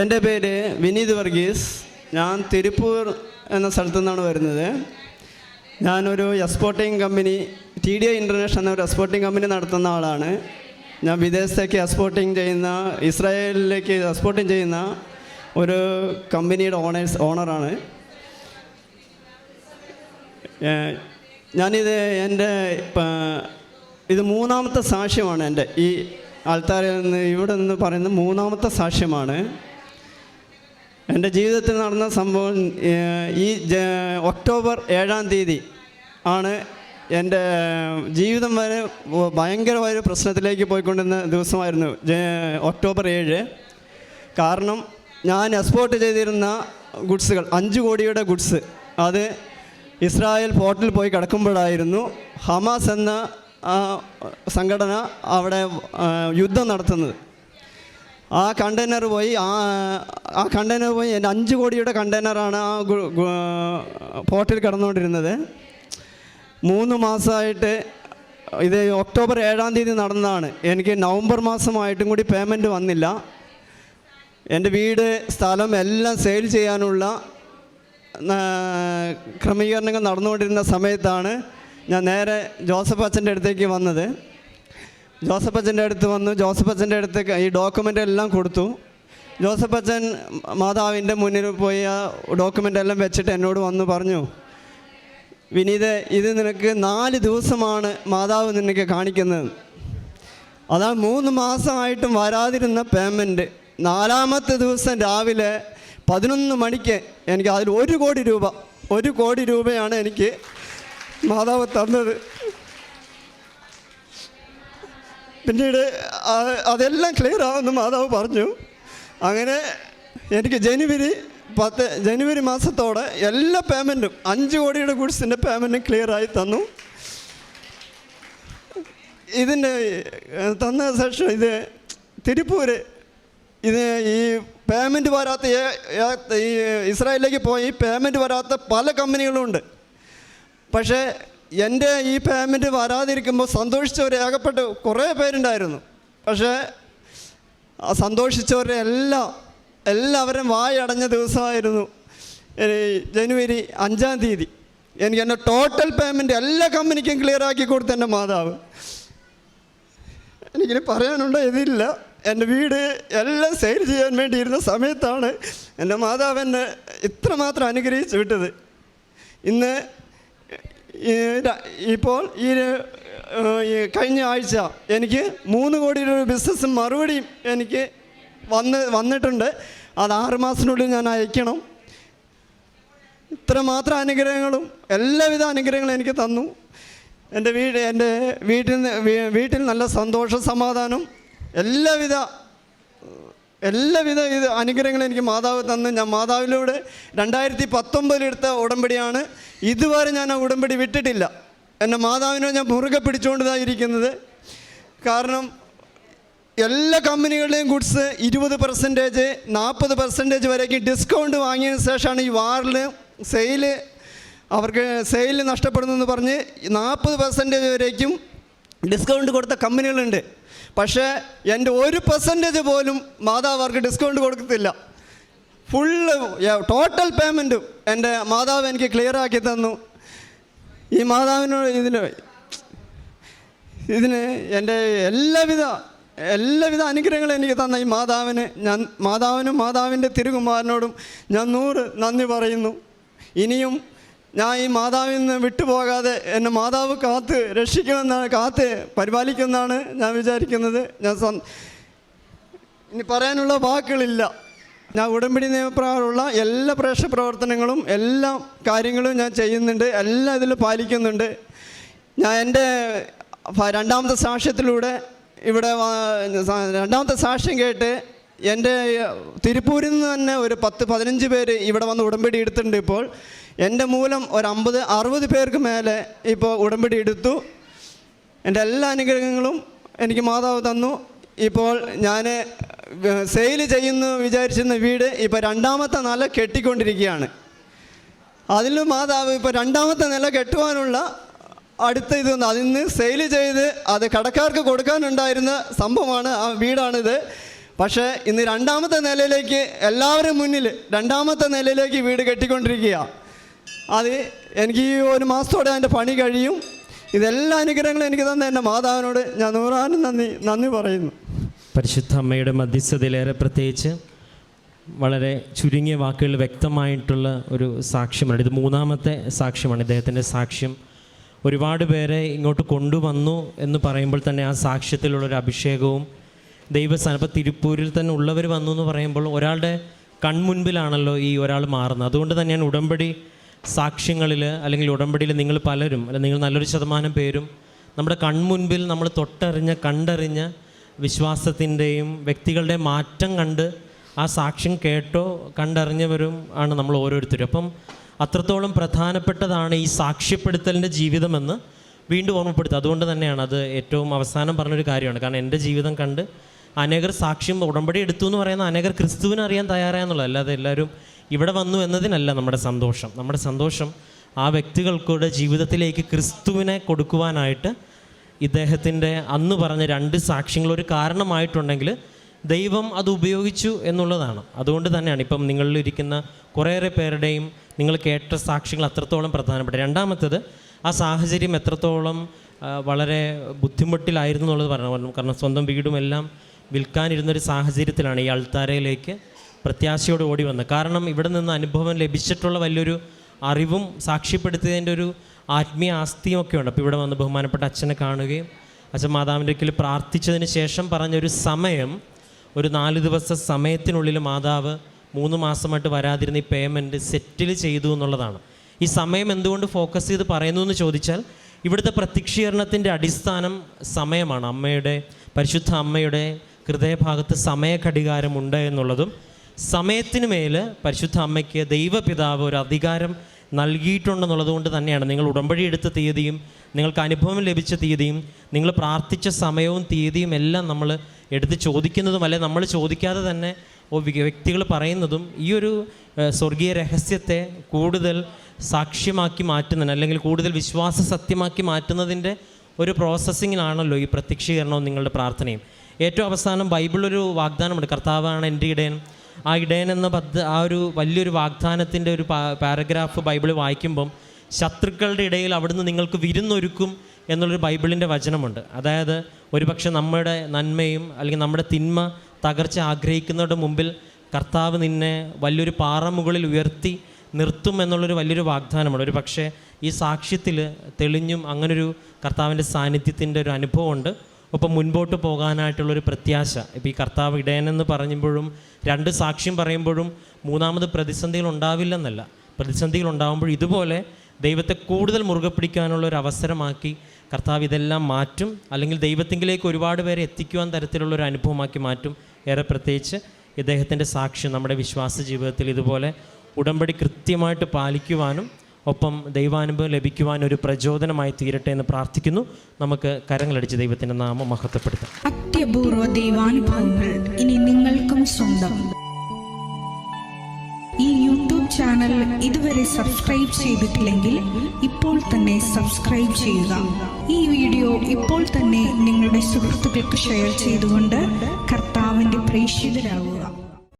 എന്റെ പേര് വിനീത് വർഗീസ്. ഞാൻ തിരുപ്പൂർ എന്ന സ്ഥലത്തു നിന്നാണ് വരുന്നത്. ഞാനൊരു exporting company T D I international എന്ന ഒരു എക്സ്പോർട്ടിംഗ് കമ്പനി നടത്തുന്ന ആളാണ്. ഞാൻ വിദേശത്തേക്ക് എക്സ്പോർട്ടിംഗ് ചെയ്യുന്ന ഇസ്രായേലിലേക്ക് എക്സ്പോർട്ടിംഗ് ചെയ്യുന്ന ഒരു കമ്പനിയുടെ ഓണേഴ്സ് ഓണറാണ്. ഞാനിത് എന്റെ ഇത് മൂന്നാമത്തെ സാക്ഷ്യമാണ് എന്റെ. ഈ ആൾത്താരിൽ നിന്ന് ഇവിടെ നിന്ന് പറയുന്ന മൂന്നാമത്തെ സാക്ഷ്യമാണ്. എന്റെ ജീവിതത്തിൽ നടന്ന സംഭവം ഈ ഒക്ടോബർ ഏഴാം തീയതി ആണ് എന്റെ ജീവിതം വരെ വ- ഭയങ്കരമായ ഒരു പ്രശ്നത്തിലേക്ക് പോയിക്കൊണ്ടിരുന്ന ദിവസമായിരുന്നു ഒക്ടോബർ ഏഴ്. കാരണം ഞാൻ എക്സ്പോർട്ട് ചെയ്തിരുന്ന ഗുഡ്സുകൾ അഞ്ച് കോടിയുടെ ഗുഡ്സ് അത് ഇസ്രായേൽ പോർട്ടിൽ പോയി കിടക്കുമ്പോഴായിരുന്നു ഹമാസ് എന്ന സംഘടന അവിടെ യുദ്ധം നടത്തുന്നത്. ആ കണ്ടെയ്നർ പോയി ആ ആ കണ്ടെയ്നർ പോയി എന്റെ അഞ്ച് കോടിയുടെ കണ്ടെയ്നറാണ് ആ പോർട്ടിൽ കിടന്നുകൊണ്ടിരുന്നത്. മൂന്ന് മാസമായിട്ട് ഇത് ഒക്ടോബർ ഏഴാം തീയതി നടന്നതാണ്. എനിക്ക് നവംബർ മാസമായിട്ടും കൂടി പേയ്മെന്റ് വന്നില്ല. എന്റെ വീട് സ്ഥലം എല്ലാം സെയിൽ ചെയ്യാനുള്ള ക്രമീകരണങ്ങൾ നടന്നുകൊണ്ടിരുന്ന സമയത്താണ് ഞാൻ നേരെ ജോസഫ് അച്ഛന്റെ അടുത്തേക്ക് വന്നത്. ജോസഫ് അച്ഛന്റെ അടുത്ത് വന്നു. ജോസഫ് അച്ഛന്റെ അടുത്ത് ഈ ഡോക്യുമെന്റ് എല്ലാം കൊടുത്തു. ജോസഫ് അച്ഛൻ മാതാവിന്റെ മുന്നിൽ പോയി ആ ഡോക്യുമെന്റ് എല്ലാം വെച്ചിട്ട് എന്നോട് വന്നു പറഞ്ഞു വിനീത് ഇത് നിനക്ക് നാല് ദിവസമാണ് മാതാവ് നിനക്ക് കാണിക്കുന്നത്. അതാ മൂന്ന് മാസമായിട്ടും വരാതിരുന്ന പേയ്മെന്റ് നാലാമത്തെ ദിവസം രാവിലെ പതിനൊന്ന് മണിക്ക് എനിക്ക് അതിൽ ഒരു കോടി രൂപ ഒരു കോടി രൂപയാണ് എനിക്ക് മാതാവ് തന്നത്. പിന്നീട് അതെല്ലാം ക്ലിയർ ആവുമെന്ന് മാതാവ് പറഞ്ഞു. അങ്ങനെ എനിക്ക് ജനുവരി പത്ത് ജനുവരി മാസത്തോടെ എല്ലാ പേയ്മെന്റും അഞ്ച് കോടിയുടെ ഗുഡ്സിന്റെ പേയ്മെന്റും ക്ലിയർ ആയി തന്നു. ഇതിന്റെ തന്ന ശേഷം ഇത് തിരുപ്പൂര് ഇത് ഈ പേയ്മെന്റ് വരാത്ത ഈ ഇസ്രായേലിലേക്ക് പോയി പേയ്മെന്റ് വരാത്ത പല കമ്പനികളും ഉണ്ട്. പക്ഷേ എന്റെ ഈ പേയ്മെന്റ് വരാതിരിക്കുമ്പോൾ സന്തോഷിച്ചവർ ഏകപ്പെട്ട് കുറേ പേരുണ്ടായിരുന്നു. പക്ഷേ സന്തോഷിച്ചവരുടെ എല്ലാം എല്ലാവരും വായടഞ്ഞ ദിവസമായിരുന്നു ജനുവരി അഞ്ചാം തീയതി. എനിക്ക് എന്റെ ടോട്ടൽ പേയ്മെന്റ് എല്ലാ കമ്പനിക്കും ക്ലിയർ ആക്കി കൊടുത്ത എന്റെ മാതാവ്. എനിക്കിനി പറയാനുള്ള ഇതില്ല. എന്റെ വീട് എല്ലാം സെയിൽ ചെയ്യാൻ വേണ്ടിയിരുന്ന സമയത്താണ് എന്റെ മാതാവ് എന്നെ ഇത്രമാത്രം അനുഗ്രഹിച്ചു വിട്ടത്. ഇന്ന് ഇപ്പോൾ ഈ കഴിഞ്ഞ ആഴ്ച എനിക്ക് മൂന്ന് കോടി രൂപ ബിസിനസ് മറുപടിയും എനിക്ക് വന്ന് വന്നിട്ടുണ്ട്. അത് ആറ് മാസത്തിനുള്ളിൽ ഞാൻ അയക്കണം. ഇത്രമാത്രം അനുഗ്രഹങ്ങളും എല്ലാവിധ അനുഗ്രഹങ്ങളും എനിക്ക് തന്നു. എന്റെ വീട് എന്റെ വീട്ടിൽ വീട്ടിൽ നല്ല സന്തോഷ സമാധാനം എല്ലാവിധ എല്ലാവിധ ഇത് അനുഗ്രഹങ്ങളും എനിക്ക് മാതാവ് തന്ന്. ഞാൻ മാതാവിലൂടെ രണ്ടായിരത്തി പത്തൊമ്പതിലെടുത്ത ഉടമ്പടിയാണ്. ഇതുവരെ ഞാൻ ആ ഉടമ്പടി വിട്ടിട്ടില്ല. എന്റെ മാതാവിനെ ഞാൻ മുറുകെ പിടിച്ചുകൊണ്ടതായിരിക്കുന്നത് കാരണം എല്ലാ കമ്പനികളുടെയും ഗുഡ്സ് ഇരുപത് പെർസെന്റേജ് നാൽപ്പത് പെർസെന്റേജ് വരേക്കും ഡിസ്കൗണ്ട് വാങ്ങിയതിന് ശേഷമാണ് ഈ വാറിൽ സെയിൽ അവർക്ക് സെയിൽ നഷ്ടപ്പെടുന്നതെന്ന് പറഞ്ഞ് നാൽപ്പത് പെർസെന്റേജ് വരേക്കും ഡിസ്കൗണ്ട് കൊടുത്ത കമ്പനികളുണ്ട്. പക്ഷേ എന്റെ ഒരു പെർസെന്റേജ് പോലും മാതാവ് അവർക്ക് ഡിസ്കൗണ്ട് കൊടുക്കത്തില്ല. ഫുള്ള് ടോട്ടൽ പേയ്മെന്റും എന്റെ മാതാവ് എനിക്ക് ക്ലിയർ ആക്കി തന്നു. ഈ മാതാവിനോട് ഇതിന് ഇതിന് എന്റെ എല്ലാവിധ എല്ലാവിധ അനുഗ്രഹങ്ങളും എനിക്ക് തന്ന ഈ മാതാവിന് ഞാൻ മാതാവിനും മാതാവിന്റെ തിരുകുമാരനോടും ഞാൻ നൂറ് നന്ദി പറയുന്നു. ഇനിയും ഞാൻ ഈ മാതാവിൽ നിന്ന് വിട്ടുപോകാതെ എന്നെ മാതാവ് കാത്ത് രക്ഷിക്കുമെന്നാണ് കാത്ത് പരിപാലിക്കുമെന്നാണ് ഞാൻ വിചാരിക്കുന്നത്. ഞാൻ ഇനി പറയാനുള്ള വാക്കുകളില്ല. ഞാൻ ഉടമ്പടി നിയമപ്രകാരമുള്ള എല്ലാ പ്രേക്ഷ പ്രവർത്തനങ്ങളും എല്ലാ കാര്യങ്ങളും ഞാൻ ചെയ്യുന്നുണ്ട് എല്ലാം ഇതിൽ പാലിക്കുന്നുണ്ട്. ഞാൻ എന്റെ രണ്ടാമത്തെ സാക്ഷ്യത്തിലൂടെ ഇവിടെ രണ്ടാമത്തെ സാക്ഷ്യം കേട്ട് എന്റെ തിരുപ്പൂരിൽ നിന്ന് തന്നെ ഒരു പത്ത് പതിനഞ്ച് പേര് ഇവിടെ വന്ന് ഉടമ്പടി എടുത്തിട്ടുണ്ട് ഇപ്പോൾ. എന്റെ മൂലം ഒരു അമ്പത് അറുപത് പേർക്ക് മേലെ ഇപ്പോൾ ഉടമ്പടി എടുത്തു. എന്റെ എല്ലാ അനുഗ്രഹങ്ങളും എനിക്ക് മാതാവ് തന്നു. ഇപ്പോൾ ഞാൻ സെയിൽ ചെയ്യുന്നു വിചാരിച്ചിരുന്ന വീട് ഇപ്പോൾ രണ്ടാമത്തെ നില കെട്ടിക്കൊണ്ടിരിക്കുകയാണ്. അതിലും മാതാവ് ഇപ്പോൾ രണ്ടാമത്തെ നില കെട്ടുവാനുള്ള അടുത്ത ഇത്. അതിൽ നിന്ന് സെയിൽ ചെയ്ത് അത് കടക്കാർക്ക് കൊടുക്കാനുണ്ടായിരുന്ന സംഭവമാണ് ആ വീടാണിത്. പക്ഷേ ഇന്ന് രണ്ടാമത്തെ നിലയിലേക്ക് എല്ലാവരും മുന്നിൽ രണ്ടാമത്തെ നിലയിലേക്ക് വീട് കെട്ടിക്കൊണ്ടിരിക്കുക അത് എനിക്ക് ഈ ഒരു മാസത്തോടെ എന്റെ പണി കഴിയും. ഇതെല്ലാ അനുഗ്രഹങ്ങളും എനിക്ക് തന്ന എന്റെ മാതാവിനോട് ഞാൻ നൂറാനും നന്ദി നന്ദി പറയുന്നു. പരിശുദ്ധ അമ്മയുടെ മധ്യസ്ഥതയിലേറെ പ്രത്യേകിച്ച് വളരെ ചുരുങ്ങിയ വാക്കുകൾ വ്യക്തമായിട്ടുള്ള ഒരു സാക്ഷ്യമാണ്. ഇത് മൂന്നാമത്തെ സാക്ഷ്യമാണ്. ഇദ്ദേഹത്തിന്റെ സാക്ഷ്യം ഒരുപാട് പേരെ ഇങ്ങോട്ട് കൊണ്ടുവന്നു എന്ന് പറയുമ്പോൾ തന്നെ ആ സാക്ഷ്യത്തിലുള്ളൊരു അഭിഷേകവും ദൈവസ്ഥാനം ഇപ്പോൾ തിരുപ്പൂരിൽ തന്നെ ഉള്ളവർ വന്നു എന്ന് പറയുമ്പോൾ ഒരാളുടെ കൺമുൻപിലാണല്ലോ ഈ ഒരാൾ മാറുന്നത്. അതുകൊണ്ട് തന്നെയാണ് ഉടമ്പടി സാക്ഷ്യങ്ങളിൽ അല്ലെങ്കിൽ ഉടമ്പടിയിൽ നിങ്ങൾ പലരും അല്ലെങ്കിൽ നിങ്ങൾ നല്ലൊരു ശതമാനം പേരും നമ്മുടെ കൺമുൻപിൽ നമ്മൾ തൊട്ടറിഞ്ഞ കണ്ടറിഞ്ഞ വിശ്വാസത്തിന്റെയും വ്യക്തികളുടെ മാറ്റം കണ്ട് ആ സാക്ഷ്യം കേട്ടോ കണ്ടറിഞ്ഞവരും ആണ് നമ്മൾ ഓരോരുത്തരും. അപ്പം അത്രത്തോളം പ്രധാനപ്പെട്ടതാണ് ഈ സാക്ഷ്യപ്പെടുത്തലിന്റെ ജീവിതമെന്ന് വീണ്ടും ഓർമ്മപ്പെടുത്തുക. അതുകൊണ്ട് തന്നെയാണ് അത് ഏറ്റവും അവസാനം പറഞ്ഞൊരു കാര്യമാണ്. കാരണം എന്റെ ജീവിതം കണ്ട് അനേകർ സാക്ഷ്യം ഉടമ്പടി എടുത്തു എന്ന് പറയുന്ന അനേകർ ക്രിസ്തുവിനെ അറിയാൻ തയ്യാറായെന്നുള്ളത് അല്ലാതെ എല്ലാവരും ഇവിടെ വന്നു എന്നതിനല്ല നമ്മുടെ സന്തോഷം. നമ്മുടെ സന്തോഷം ആ വ്യക്തികൾക്കൂടെ ജീവിതത്തിലേക്ക് ക്രിസ്തുവിനെ കൊടുക്കുവാനായിട്ട് ഇദ്ദേഹത്തിന്റെ അന്ന് പറഞ്ഞ രണ്ട് സാക്ഷ്യങ്ങൾ ഒരു കാരണമായിട്ടുണ്ടെങ്കിൽ ദൈവം അത് ഉപയോഗിച്ചു എന്നുള്ളതാണ്. അതുകൊണ്ട് തന്നെയാണ് ഇപ്പം നിങ്ങളിലിരിക്കുന്ന കുറേയേറെ പേരുടെയും നിങ്ങൾ കേട്ട സാക്ഷ്യങ്ങൾ അത്രത്തോളം പ്രധാനപ്പെട്ട രണ്ടാമത്തത് ആ സാഹചര്യം എത്രത്തോളം വളരെ ബുദ്ധിമുട്ടിലായിരുന്നു എന്നുള്ളത് പറഞ്ഞു. കാരണം സ്വന്തം വീടും എല്ലാം വിൽക്കാനിരുന്നൊരു സാഹചര്യത്തിലാണ് ഈ അൾത്താരയിലേക്ക് പ്രത്യാശയോടെ ഓടി വന്നത്. കാരണം ഇവിടെ നിന്ന് അനുഭവം ലഭിച്ചിട്ടുള്ള വലിയൊരു അറിവും സാക്ഷ്യപ്പെടുത്തിയതിന്റെ ഒരു ആത്മീയ ആസ്തിയും ഒക്കെ ഉണ്ട്. അപ്പോൾ ഇവിടെ വന്ന് ബഹുമാനപ്പെട്ട അച്ഛനെ കാണുകയും അച്ഛൻ മാതാവിന്റെ ഒരിക്കൽ പ്രാർത്ഥിച്ചതിന് ശേഷം പറഞ്ഞൊരു സമയം ഒരു നാല് ദിവസ സമയത്തിനുള്ളിൽ മാതാവ് മൂന്ന് മാസമായിട്ട് വരാതിരുന്ന ഈ പേയ്മെന്റ് സെറ്റിൽ ചെയ്തു എന്നുള്ളതാണ്. ഈ സമയം എന്തുകൊണ്ട് ഫോക്കസ് ചെയ്ത് പറയുന്നു എന്ന് ചോദിച്ചാൽ ഇവിടുത്തെ പ്രത്യക്ഷീകരണത്തിന്റെ അടിസ്ഥാനം സമയമാണ്. അമ്മയുടെ പരിശുദ്ധ അമ്മയുടെ ഹൃദയഭാഗത്ത് സമയഘടികാരമുണ്ട് എന്നുള്ളതും സമയത്തിന് മേൽ പരിശുദ്ധ അമ്മയ്ക്ക് ദൈവപിതാവ് ഒരു അധികാരം നൽകിയിട്ടുണ്ടെന്നുള്ളത് കൊണ്ട് തന്നെയാണ്. നിങ്ങൾ ഉടമ്പടി എടുത്ത തീയതിയും നിങ്ങൾക്ക് അനുഭവം ലഭിച്ച തീയതിയും നിങ്ങൾ പ്രാർത്ഥിച്ച സമയവും തീയതിയും എല്ലാം നമ്മൾ എടുത്ത് ചോദിക്കുന്നതും അല്ലെ നമ്മൾ ചോദിക്കാതെ തന്നെ വ്യക്തികൾ പറയുന്നതും ഈ ഒരു സ്വർഗീയ രഹസ്യത്തെ കൂടുതൽ സാക്ഷ്യമാക്കി മാറ്റുന്നതിന് അല്ലെങ്കിൽ കൂടുതൽ വിശ്വാസ സത്യമാക്കി മാറ്റുന്നതിന്റെ ഒരു പ്രോസസ്സിങ്ങിലാണല്ലോ ഈ പ്രത്യക്ഷീകരണവും നിങ്ങളുടെ പ്രാർത്ഥനയും. ഏറ്റവും അവസാനം ബൈബിളൊരു വാഗ്ദാനമുണ്ട്. കർത്താവാണ് എന്റെ ഇടയൻ. ആ ഇടയൻ എന്ന പദ്ധ ആ ഒരു വലിയൊരു വാഗ്ദാനത്തിന്റെ ഒരു പാരഗ്രാഫ് ബൈബിൾ വായിക്കുമ്പം ശത്രുക്കളുടെ ഇടയിൽ അവിടുന്ന് നിങ്ങൾക്ക് വിരുന്നൊരുക്കും എന്നുള്ളൊരു ബൈബിളിന്റെ വചനമുണ്ട്. അതായത് ഒരുപക്ഷെ നമ്മുടെ നന്മയും അല്ലെങ്കിൽ നമ്മുടെ തിന്മ തകർച്ച ആഗ്രഹിക്കുന്നവരുടെ മുമ്പിൽ കർത്താവ് നിന്നെ വലിയൊരു പാറ മുകളിൽ ഉയർത്തി നിർത്തും എന്നുള്ളൊരു വലിയൊരു വാഗ്ദാനമാണ് ഒരു പക്ഷേ ഈ സാക്ഷ്യത്തിൽ തെളിഞ്ഞും അങ്ങനൊരു കർത്താവിന്റെ സാന്നിധ്യത്തിന്റെ ഒരു അനുഭവമുണ്ട്. ഒപ്പം മുൻപോട്ട് പോകാനായിട്ടുള്ളൊരു പ്രത്യാശ. ഇപ്പോൾ ഈ കർത്താവ് ഇടയനെന്ന് പറയുമ്പോഴും രണ്ട് സാക്ഷ്യം പറയുമ്പോഴും മൂന്നാമത് പ്രതിസന്ധികൾ ഉണ്ടാവില്ലെന്നല്ല. പ്രതിസന്ധികൾ ഉണ്ടാകുമ്പോൾ ഇതുപോലെ ദൈവത്തെ കൂടുതൽ മുറുകെ പിടിക്കാനുള്ള ഒരു അവസരമാക്കി കർത്താവ് ഇതെല്ലാം മാറ്റും. അല്ലെങ്കിൽ ദൈവത്തിങ്കിലേക്ക് ഒരുപാട് പേരെ എത്തിക്കുവാൻ തരത്തിലുള്ള ഒരു അനുഭവമാക്കി മാറ്റും. ഏറെ പ്രത്യേകിച്ച് ഇദ്ദേഹത്തിന്റെ സാക്ഷ്യം നമ്മുടെ വിശ്വാസ ജീവിതത്തിൽ ഇതുപോലെ ഉടമ്പടി കൃത്യമായിട്ട് പാലിക്കുവാനും ഒപ്പം ദൈവാനുഭവം ലഭിക്കുവാൻ ഒരു പ്രചോദനമായി തീരട്ടെ എന്ന് പ്രാർത്ഥിക്കുന്നു. നമുക്ക് കരങ്ങളടിച്ച് ദൈവത്തിന്റെ നാമം മഹത്വപ്പെടുത്താം. അത്യപൂർവ ദൈവാനുഭവങ്ങൾ ഇനി നിങ്ങൾക്കും സ്വന്തം. ഈ യൂട്യൂബ് ചാനൽ ഇതുവരെ സബ്സ്ക്രൈബ് ചെയ്തിട്ടില്ലെങ്കിൽ ഇപ്പോൾ തന്നെ സബ്സ്ക്രൈബ് ചെയ്യുക. ഈ വീഡിയോ ഇപ്പോൾ തന്നെ നിങ്ങളുടെ സുഹൃത്തുക്കൾക്ക് ഷെയർ ചെയ്തുകൊണ്ട് കർത്താവിന്റെ പ്രേക്ഷിതരാകുക.